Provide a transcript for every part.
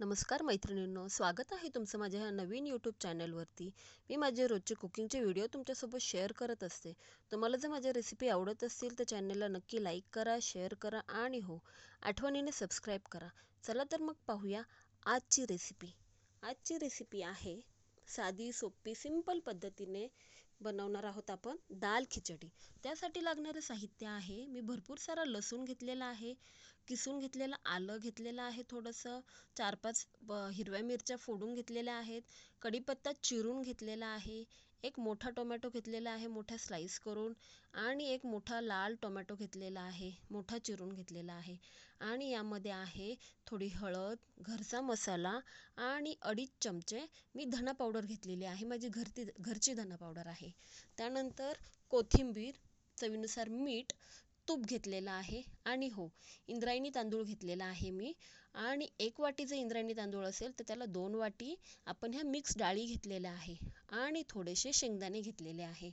नमस्कार मैत्रिणींनो स्वागत आहे तुमचं माझ्या ह्या नवीन यूट्यूब चॅनलवरती मी माझे रोजचे कुकिंगचे व्हिडिओ तुमच्यासोबत शेअर करत असते. तुम्हाला जर माझ्या रेसिपी आवडत असतील तर चॅनलला नक्की लाईक करा शेअर करा आणि हो आठवणीने सबस्क्राईब करा. चला तर मग पाहूया आजची रेसिपी आजची रेसिपी आहे साधी सोपी सिंपल पद्धतीने बनवणार आहोत आपण दाल खिचडी. त्यासाठी लागणारं साहित्य आहे. मी भरपूर सारा लसूण घेतलेला आहे किसून घेतलेलं आलं घेतलेलं आहे थोडंसं चार पाच हिरव्या मिरच्या फोडून घेतलेल्या आहेत कढीपत्ता चिरून घेतलेला आहे एक मोठा टोमॅटो घेतलेला आहे मोठ्या स्लाईस करून आणि एक मोठा लाल टोमॅटो घेतलेला आहे मोठा चिरून घेतलेला आहे. आणि यामध्ये आहे थोडी हळद घरचा मसाला आणि अडीच चमचे मी धना पावडर घेतलेली आहे. माझी घरती घरची धना पावडर आहे. त्यानंतर कोथिंबीर चवीनुसार मीठ तूप घेतलेलं आहे आणि हो इंद्रायणी तांदूळ घेतलेला आहे मी. आणि एक वाटी जर इंद्रायणी तांदूळ असेल तर त्याला दोन वाटी आपण ह्या मिक्स डाळी घेतलेल्या आहे आणि थोडेसे शेंगदाणे घेतलेले आहे.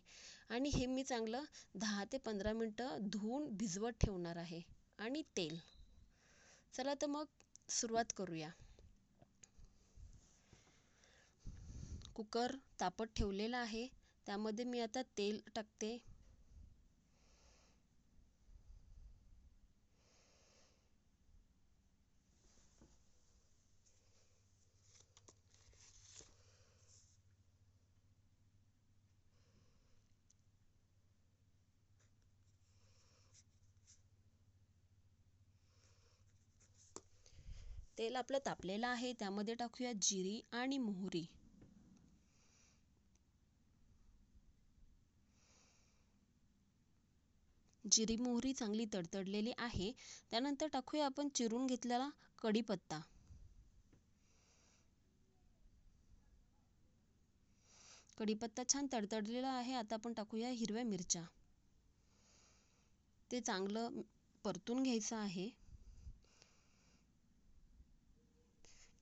आणि हे मी चांगलं दहा ते पंधरा मिनटं धुवून भिजवत ठेवणार आहे. आणि तेल. चला तर मग सुरुवात करूया. कुकर तापत ठेवलेला आहे. त्यामध्ये मी आता तेल टाकते. तेल आपलं तापलेलं आहे त्यामध्ये टाकूया जिरी आणि मोहरी. जिरी मोहरी चांगली तडतडलेली आहे. त्यानंतर टाकूया आपण चिरून घेतलेला कढीपत्ता. कढीपत्ता छान तडतडलेला आहे. आता आपण टाकूया हिरव्या मिरच्या. ते चांगलं परतून घ्यायचं आहे.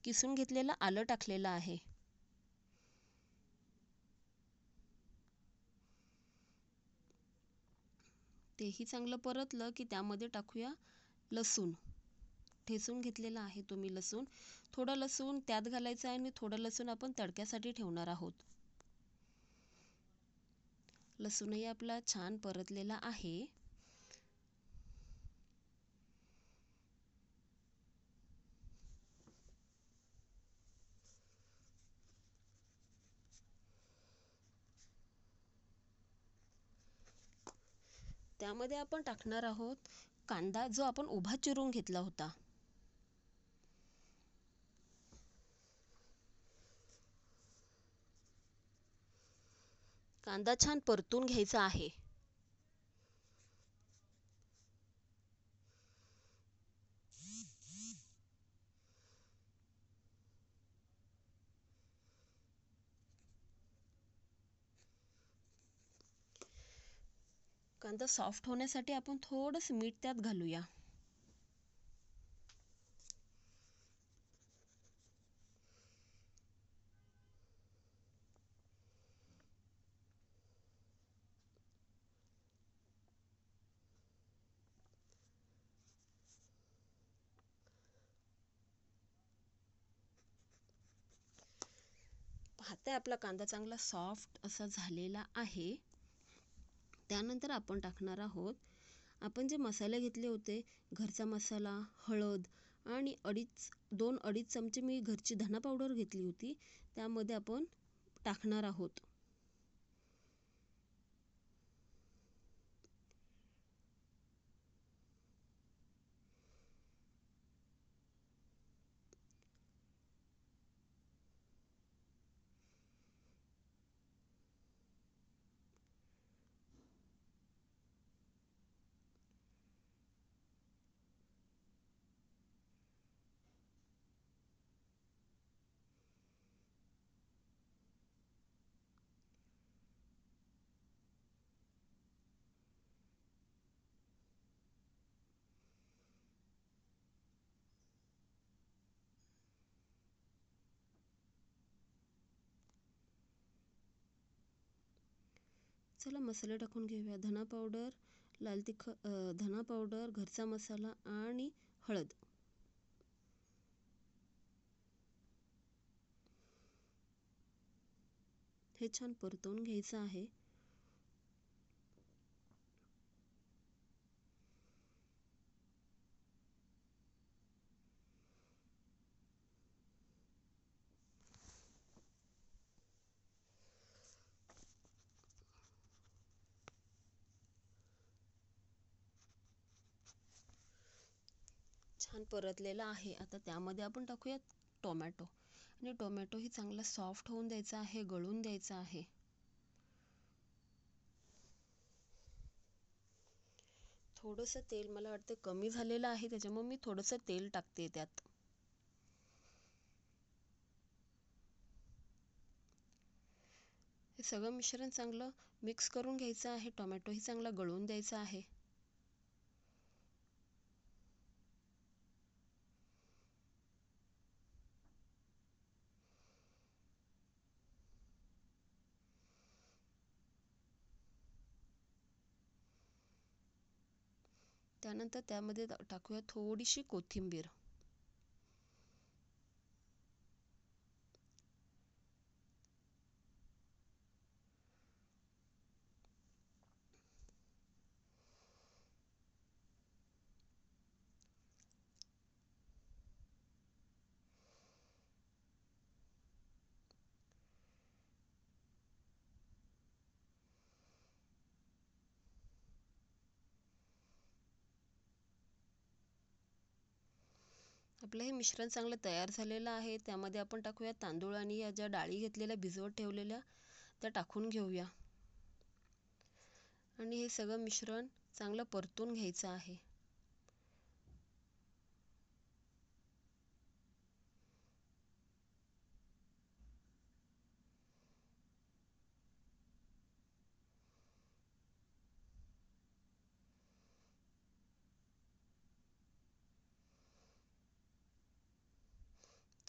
किसून घेतलेलं आलं टाकलेलं आहे. तेही चांगलं परतलं की त्यामध्ये टाकूया लसूण. ठेचून घेतलेला आहे तुम्ही लसूण. थोडं लसूण त्यात घालायचं आहे आणि थोडं लसूण आपण तडक्यासाठी ठेवणार आहोत. लसूणही आपला छान परतलेला आहे. त्यामध्ये आपण टाकणार आहोत कांदा जो आपण उभा चिरून घेतला होता. कांदा छान परतून घ्यायचा आहे. कांदा सॉफ्ट होण्यासाठी आपण थोडंसं मीठ त्यात घालूया. पाहताय आपला कांदा चांगला सॉफ्ट असा झालेला आहे. त्यानंतर आपण टाकणार आहोत. आपण जे मसाले घेतले होते घरचा मसाला हळद आणि अडीच दोन अडीच चमचे मी घरची धना पावडर घेतली होती. त्यामध्ये आपण टाकणार आहोत. चला मसाले टाकून घेऊया. धना पावडर लाल तिख धना पावडर घरचा मसाला आणि हळद. हे छान परतवून घ्यायचं आहे. छान परतलेला आहे. आता त्यामध्ये आपण टाकूयात टोमॅटो. आणि टोमॅटोही चांगला सॉफ्ट होऊन द्यायचा आहे गळून द्यायचा आहे. थोडंसं तेल मला वाटतं कमी झालेलं आहे त्याच्यामुळे मी थोडंसं तेल टाकते त्यात. हे सगळं मिश्रण चांगलं मिक्स करून घ्यायचं आहे टोमॅटोही चांगला गळून द्यायचा आहे. त्यानंतर त्यामध्ये टाकूया थोडीशी कोथिंबीर. आपलं हे मिश्रण चांगलं तयार झालेलं आहे. त्यामध्ये आपण टाकूया तांदूळ आणि या ज्या डाळी घेतलेल्या भिजवत ठेवलेल्या त्या टाकून घेऊया. आणि हे सगळं मिश्रण चांगलं परतून घ्यायचं आहे.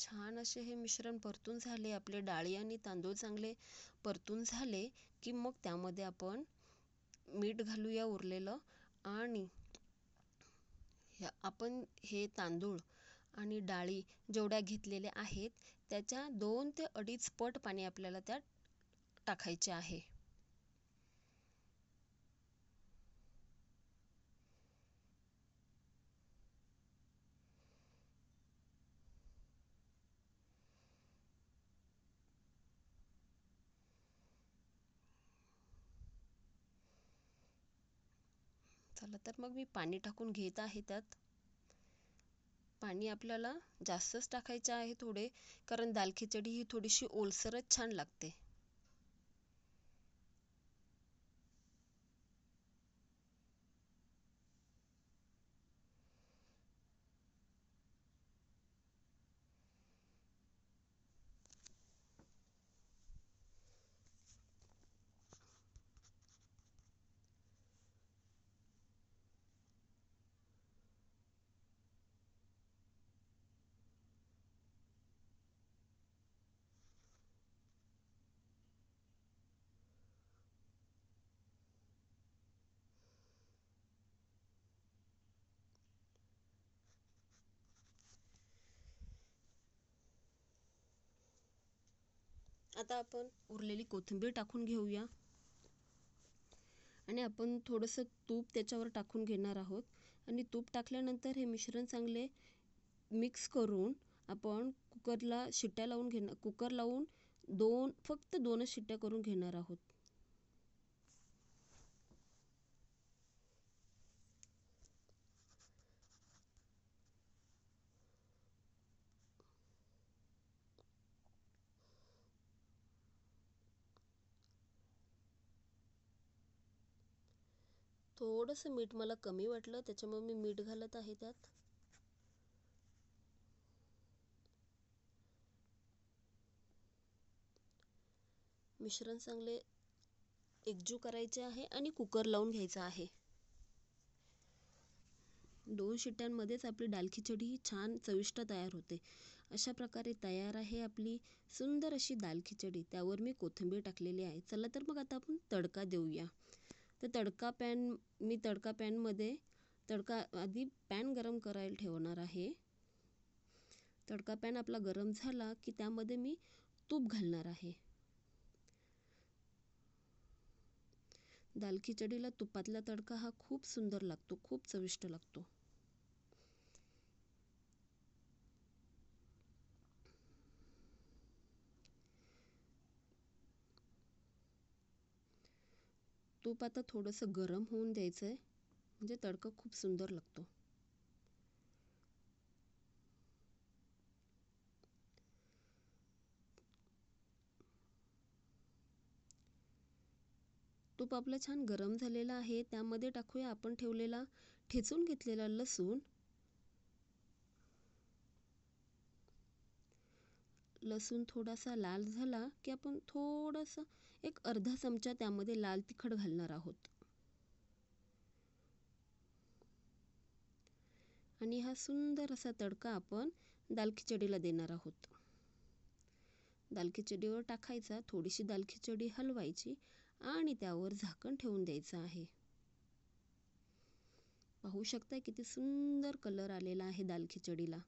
छान असे हे मिश्रण परतून झाले आपले डाळी आणि तांदूळ चांगले परतून झाले की मग त्यामध्ये आपण मीठ घालूया उरलेलं आणि आपण हे तांदूळ आणि डाळी जेवढ्या घेतलेल्या आहेत त्याच्या दोन ते अडीच पट पाणी आपल्याला त्यात टाकायचे आहे. चला तर मग मी पाणी टाकून घेत आहे त्यात. पाणी आपल्याला जास्तच टाकायचे आहे थोडे कारण दाल खिचडी ही थोडीशी ओलसरच छान लागते. आता आपण उरलेली कोथिंबीर टाकून घेऊया. आणि आपण थोडंसं तूप त्याच्यावर टाकून घेणार आहोत. आणि तूप टाकल्यानंतर हे मिश्रण चांगले मिक्स करून आपण कुकरला शिट्ट्या लावून घेणार कुकर लावून दोन फक्त दोनच शिट्ट्या करून घेणार आहोत. थोडंसं मीठ मला कमी वाटलं त्याच्यामुळे मी मीठ घालत आहे त्यात. मिश्रण चांगले एकजू करायचे आहे आणि कुकर लावून घ्यायचा आहे. दोन शिट्ट्यांमध्येच आपली डाल खिचडी ही छान चविष्ट तयार होते. अशा प्रकारे तयार आहे आपली सुंदर अशी दाल खिचडी. त्यावर मी कोथिंबीर टाकलेली आहे. चला तर मग आता आपण तडका देऊया. तर तडका पॅन मी तडका पॅनमध्ये तडका आधी पॅन गरम करायला ठेवणार आहे. तडका पॅन आपला गरम झाला की त्यामध्ये मी तूप घालणार आहे. दाल खिचडीला तुपातला तडका हा खूप सुंदर लागतो खूप चविष्ट लागतो. तूप आता थोडंसं गरम होऊन द्यायचं आहे म्हणजे तडका खूप सुंदर लागतो. तूप आपलं छान गरम झालेलं आहे. त्यामध्ये टाकूया आपण ठेवलेला ठेचून घेतलेला लसूण. लसूण थोडासा लाल झाला की आपण थोडंसं एक अर्धा चमचा त्यामध्ये लाल तिखट घालणार आहोत. आणि हा सुंदर असा तडका आपण दाल खिचडीला देणार आहोत. दाल खिचडीवर टाकायचा थोडीशी दाल खिचडी हलवायची आणि त्यावर झाकण ठेवून द्यायचं आहे. पाहू शकता किती सुंदर कलर आलेला आहे दाल खिचडीला.